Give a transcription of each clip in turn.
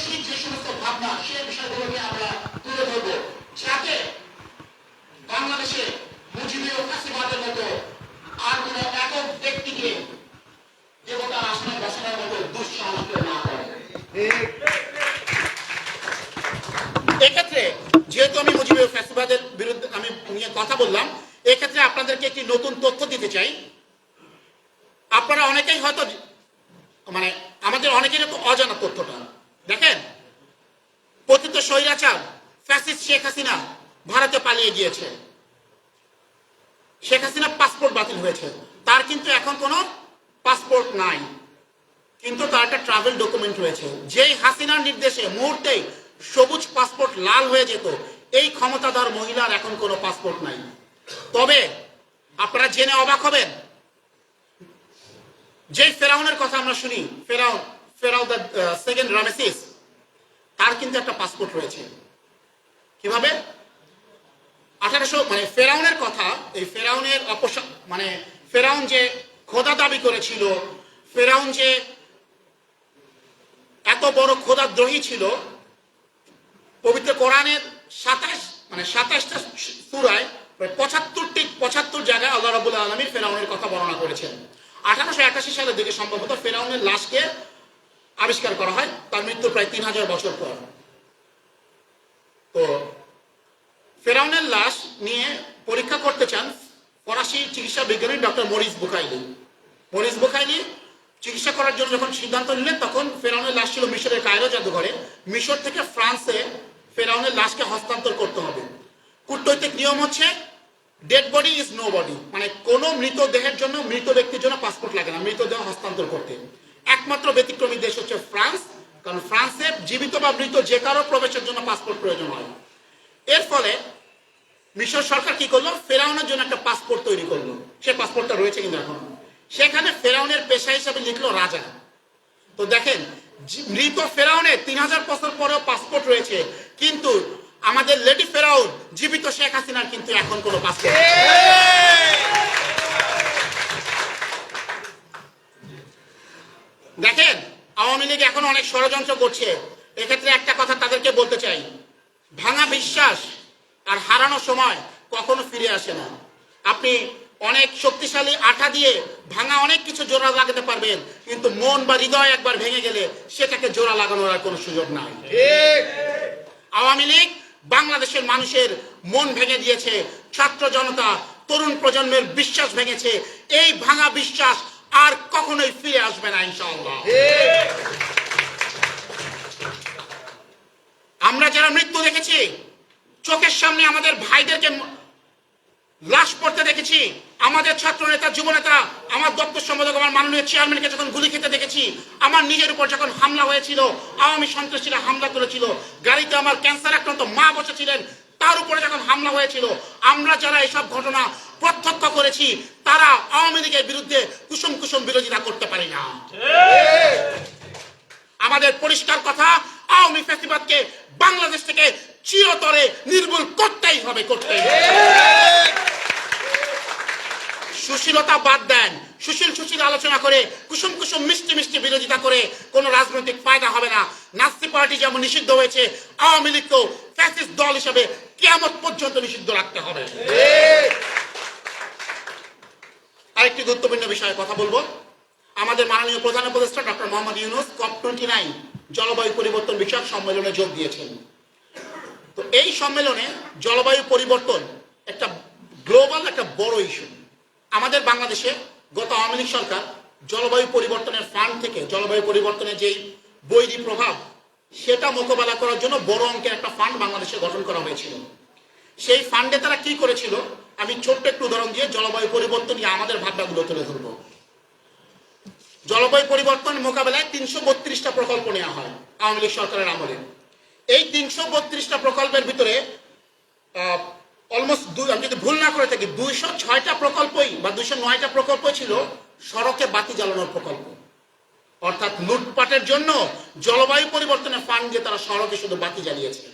দার্শনিক যে সমস্ত ভাবনা, সে বিষয়গুলোকে আমরা তুলে ধরবো। যাতে বাংলাদেশে মুজিবীয় ফাঁসিবাদের মতো আর কোন একক ব্যক্তিকে দেবতার আসনে বসানোর মতো দুঃসাহস না করে এক্ষেত্রে যেহেতু আমি মুজিবীয় ফ্যাসিবাদের বিরুদ্ধে আমি নিয়ে কথা বললাম, এক্ষেত্রে আপনাদেরকে একটি নতুন তথ্য দিতে চাই। আপনারা অনেকেই হয়তো মানে আমাদের অনেকেরই তো অজানা তথ্যটা। দেখেন পতিত স্বৈরাচার ফ্যাসিস্ট শেখ হাসিনা ভারতে পালিয়ে গিয়েছে। শেখ হাসিনা পাসপোর্ট বাতিল হয়েছে। তার কিন্তু এখন কোনো পাসপোর্ট নাই। কিন্তু তার একটা ট্রাভেল ডকুমেন্ট রয়েছে। যেই হাসিনার নির্দেশে মুহূর্তেই সবুজ পাসপোর্ট লাল হয়ে যেত, এই ক্ষমতাধর মহিলার এখন কোনো পাসপোর্ট নাই। তবে আপনারা জেনে অবাক হবেন, যেই ফেরাউনের কথা আমরা শুনি, ফেরাউন ফেরাউ দ্য সেকেন্ড রামেসিস তার কিন্তু একটা পাসপোর্ট রয়েছে। কীভাবে? আঠারোশো মানে ফেরাউনের কথা, এই ফেরাউনের অপসা মানে ফেরাউন যে খোদা দাবি করেছিল, ফেরাউন যে এত বড় খোদাদ্রোহী ছিল, পবিত্র কোরআনের সাতাশ মানে সাতাশটা সুরায় প্রায় পঁচাত্তরটি, পঁচাত্তর জায়গায় আল্লাহ রাবুল আলমীর ফেরাউনের কথা বর্ণনা করেছেন। আঠারোশো একাশি সালের দিকে সম্ভবত ফেরাউনের লাশকে আবিষ্কার করা হয়, তার মৃত্যু প্রায় তিন হাজার বছর পর। তো, ফেরাউনের লাশ নিয়ে পরীক্ষা করতে চান ফরাসি চিকিৎসা বিজ্ঞানী doctor Maurice Bucaille Maurice Bucaille চিকিৎসা করার জন্য যখন সিদ্ধান্ত নিলেন, তখন ফেরাউনের লাশ ছিল মিশরের কায়রো জাদুঘরে। মিশর থেকে ফ্রান্সে ফেরাউনের লাশকে হস্তান্তর করতে হবে। কূটনৈতিক নিয়ম হচ্ছে dead body is no body মানে কোনো মৃতদেহের জন্য মৃত ব্যক্তির জন্য পাসপোর্ট লাগে না, মৃতদেহ হস্তান্তর করতে। একমাত্র ব্যতিক্রমী দেশ হচ্ছে ফ্রান্স, কারণ ফ্রান্সে জীবিত বা মৃত যে কারও প্রবেশের জন্য পাসপোর্ট প্রয়োজন হয় এর ফলে মিশর সরকার কি করল? ফেরাউনের জন্য একটা পাসপোর্ট তৈরি করল। সে পাসপোর্টটা রয়েছে কিন্তু এখন? সেখানে ফেরাউনের পেশা হিসাবে লিখলো রাজা। তো দেখেন মৃত ফেরাউনের তিন হাজার বছর পরেও পাসপোর্ট রয়েছে, কিন্তু আমাদের লেডি ফেরাউন, জীবিত শেখ হাসিনার কিন্তু এখন কোনো পাসপোর্ট দেখেন আওয়ামী লীগ এখন অনেক ষড়যন্ত্র করছে। এক্ষেত্রে একটা কথা তাদেরকে বলতে চাই। ভাঙা বিশ্বাস আর হারানো সময় কখনো ফিরে আসে না। আপনি অনেক শক্তিশালী আঠা দিয়ে ভাঙা অনেক কিছু জোড়া লাগাতে পারবেন কিন্তু মন বা হৃদয় একবার ভেঙে গেলে সেটাকে জোড়া লাগানোর আর কোনো সুযোগ নাই। আওয়ামী লীগ বাংলাদেশের মানুষের মন ভেঙে দিয়েছে ছাত্র জনতা তরুণ প্রজন্মের বিশ্বাস ভেঙেছে। এই ভাঙা বিশ্বাস আর কখনোই ফিরে আসবে না, ইনশাআল্লাহ। আমরা যারা মৃত্যু দেখেছি, চোখের সামনে আমাদের ভাইদেরকে লাশ পড়তে দেখেছি, আমাদের ছাত্র নেতা যুব নেতা আমার দপ্তর সম্পাদক, আমার মাননীয় চেয়ারম্যানকে যখন গুলি খেতে দেখেছি, আমার নিজের উপর যখন হামলা হয়েছিল, আওয়ামী সন্ত্রাসীরা হামলা করেছিল, গাড়িতে আমার ক্যান্সার আক্রান্ত মা বসেছিলেন তার উপরে যখন হামলা হয়েছিল, আমরা যারা এসব ঘটনা প্রত্যক্ষ করেছি, তারা আওয়ামী লীগের বিরুদ্ধে কুসুম কুসুম বিরোধিতা করতে পারি না। আমাদের পরিষ্কার কথা, আওয়ামী ফ্যাসিবাদকে বাংলাদেশ থেকে চিরতরে নির্মূল করতেই হবে, করতেই সুশীলতা বাদ দেন, সুশীল সুশীল আলোচনা করে, কুসুম কুসুম মিষ্টি মিষ্টি বিরোধিতা করে কোনো রাজনৈতিক ফায়দা হবে না। নাস্তি পার্টি যেমন নিষিদ্ধ হয়েছে, আওয়ামী লীগকেও ফ্যাসিস্ট দল হিসেবে কেয়ামত পর্যন্ত নিষিদ্ধ রাখতে হবে। আরেকটি গুরুত্বপূর্ণ বিষয়ে কথা বলব। আমাদের মাননীয় প্রধান উপদেষ্টা doctor Mohammad Yunus COP twenty nine জলবায়ু পরিবর্তন বিষয়ক সম্মেলনে যোগ দিয়েছেন। তো এই সম্মেলনে জলবায়ু পরিবর্তন একটা গ্লোবাল, একটা বড় ইস্যু। আমাদের বাংলাদেশে গত আওয়ামী লীগ সরকার জলবায়ু পরিবর্তনের ফান্ড থেকে, জলবায়ু পরিবর্তনের যেই বৈরী প্রভাব সেটা মোকাবেলা করার জন্য বড় অঙ্কের একটা ফান্ড বাংলাদেশে গঠন করা হয়েছিল। সেই ফান্ডে তারা কি করেছিল? আমি ছোট্ট একটু উদাহরণ দিয়ে জলবায়ু পরিবর্তন নিয়ে আমাদের ভাবনাগুলো তুলে ধরবো। জলবায়ু পরিবর্তন মোকাবেলায় তিনশো বত্রিশটা প্রকল্প নেওয়া হয় আওয়ামী লীগ সরকারের আমলে। এই তিনশো বত্রিশটা প্রকল্পের ভিতরে অলমোস্ট দুই, আমি যদি ভুল না করে থাকি, দুইশো ছয়টা প্রকল্পই বা দুইশো নয়টা প্রকল্প ছিল সড়কে বাতি জ্বালানোর প্রকল্প। অর্থাৎ লুটপাটের জন্য জলবায়ু পরিবর্তনের দিয়ে তারা সড়কে শুধু বাতি জ্বালিয়েছে।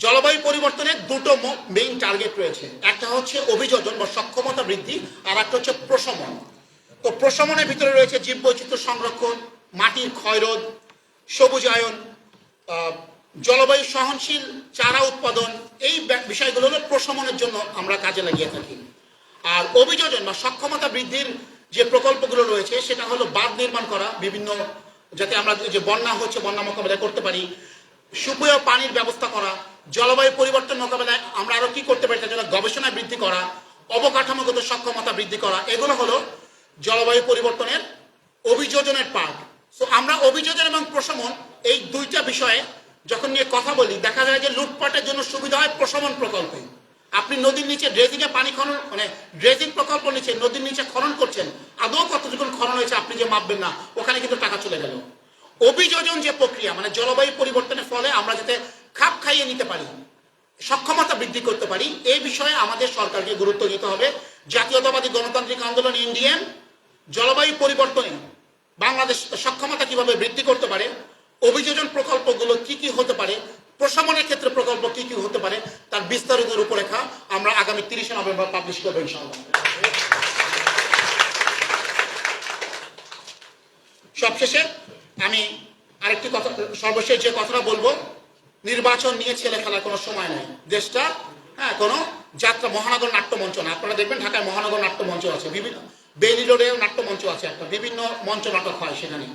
জলবায়ু পরিবর্তনের দুটো মেইন টার্গেট রয়েছে। একটা হচ্ছে অভিযোজন বা সক্ষমতা বৃদ্ধি, আর একটা হচ্ছে প্রশমন। তো প্রশমনের ভিতরে রয়েছে জীব বৈচিত্র্য সংরক্ষণ, মাটির ক্ষয়রোধ, সবুজায়ন জলবায়ু সহনশীল চারা উৎপাদন, এই বিষয়গুলো হলো প্রশমনের জন্য আমরা কাজে লাগিয়ে থাকি। আর অভিযোজন বা সক্ষমতা বৃদ্ধির যে প্রকল্পগুলো রয়েছে, সেটা হলো বাঁধ নির্মাণ করা, বিভিন্ন যাতে আমরা যে বন্যা হচ্ছে, বন্যা মোকাবেলা করতে পারি, সুপেয় পানির ব্যবস্থা করা, জলবায়ু পরিবর্তন মোকাবেলায় আমরা আরও কি করতে পারি, তার জন্য গবেষণা বৃদ্ধি করা, অবকাঠামোগত সক্ষমতা বৃদ্ধি করা, এগুলো হলো জলবায়ু পরিবর্তনের অভিযোজনের পার্ট সো আমরা অভিযোজন এবং প্রশমন এই দুইটা বিষয়ে যখন নিয়ে কথা বলি, দেখা যায় যে লুটপাটের জন্য সুবিধা হয় প্রশমন প্রকল্পে। আপনি নদীর নিচে ড্রেজিং এ পানি খনন মানে ড্রেজিং প্রকল্প নিচে নদীর নিচে খনন করছেন, আদৌ কতটুকু খনন হয়েছে আপনি যে মাপবেন না, ওখানে কিন্তু টাকা চলে গেল। অভিযোজন যে প্রক্রিয়া মানে জলবায়ু পরিবর্তনের ফলে আমরা যাতে খাপ খাইয়ে নিতে পারি, সক্ষমতা বৃদ্ধি করতে পারি এই বিষয়ে আমাদের সরকারকে গুরুত্ব দিতে হবে। জাতীয়তাবাদী গণতান্ত্রিক আন্দোলন ইন্ডিয়ান, জলবায়ু পরিবর্তনে বাংলাদেশ সক্ষমতা কীভাবে বৃদ্ধি করতে পারে, অভিযোজন প্রকল্পগুলো কি কি হতে পারে প্রশমনের ক্ষেত্রে প্রকল্প কি কি হতে পারে তার বিস্তারিত রূপরেখা আমরা আগামী তিরিশে নভেম্বর পাবলিশ করব ইনশাআল্লাহ। সবশেষে আমি আরেকটি কথা, সর্বশেষ যে কথাটা বলব, নির্বাচন নিয়ে ছেলে খেলার কোনো সময় নেই। দেশটা হ্যাঁ কোনো যাত্রা, মহানগর নাট্য মঞ্চ না। আপনারা দেখবেন ঢাকায় মহানগর নাট্য মঞ্চ আছে, বিভিন্ন বেলি রোডেও নাট্য মঞ্চ আছে একটা, বিভিন্ন মঞ্চ নাটক হয় সেখানে।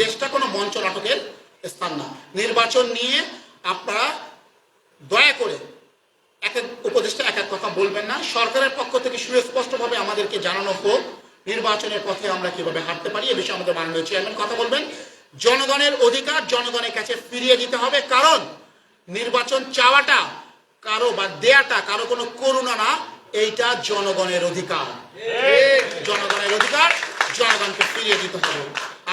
দেশটা কোনো মঞ্চ নাটকের স্থান না। নির্বাচন নিয়ে আপনারা দয়া করে এক এক উপদেষ্টা এক এক কথা বলবেন না। সরকারের পক্ষ থেকে সুস্পষ্টভাবে আমাদেরকে জানানো হোক নির্বাচনের পথে আমরা কীভাবে হাঁটতে পারি এ বিষয়ে আমাদের মাননীয় চেয়ারম্যান কথা বলবেন। জনগণের অধিকার জনগণের কাছে ফিরিয়ে দিতে হবে কারণ নির্বাচন চাওয়াটা কারও বা দেয়াটা কারও কোনো করুণা না এইটা জনগণের অধিকার। জনগণের অধিকার জনগণকে ফিরিয়ে দিতে হবে।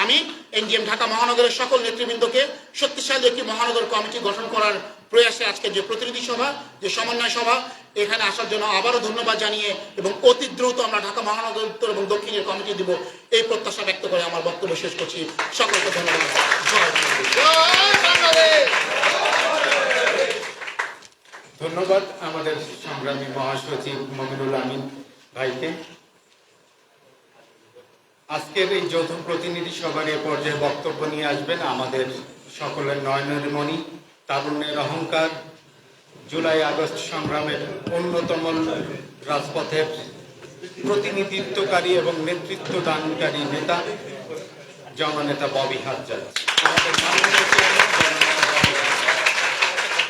আমি এনডিএম ঢাকা মহানগরের সকল নেতৃবৃন্দকে শক্তিশালী একটি মহানগর কমিটি গঠন করার প্রয়াসে আজকে যে প্রতিনিধি সভা, যে সমন্বয় সভা, এখানে আসার জন্য আবারও ধন্যবাদ জানিয়ে এবং অতি দ্রুত আমরা ঢাকা মহানগর উত্তর এবং দক্ষিণের কমিটি দিব। এই প্রত্যাশা ব্যক্ত করে আমার বক্তব্য শেষ করছি। সকলকে ধন্যবাদ। ধন্যবাদ আমাদের সংগ্রামী মহাসচিব মমিনুল আমিন ভাইকে। আজকের এই যৌথ প্রতিনিধি সভার এ পর্যায়ে বক্তব্য নিয়ে আসবেন আমাদের সকলের নয়নের মণি তারুণ্যের অহংকার, জুলাই আগস্ট সংগ্রামের অন্যতম রাজপথের প্রতিনিধিত্বকারী এবং নেতৃত্ব দানকারী নেতা, জননেতা ববি হাজার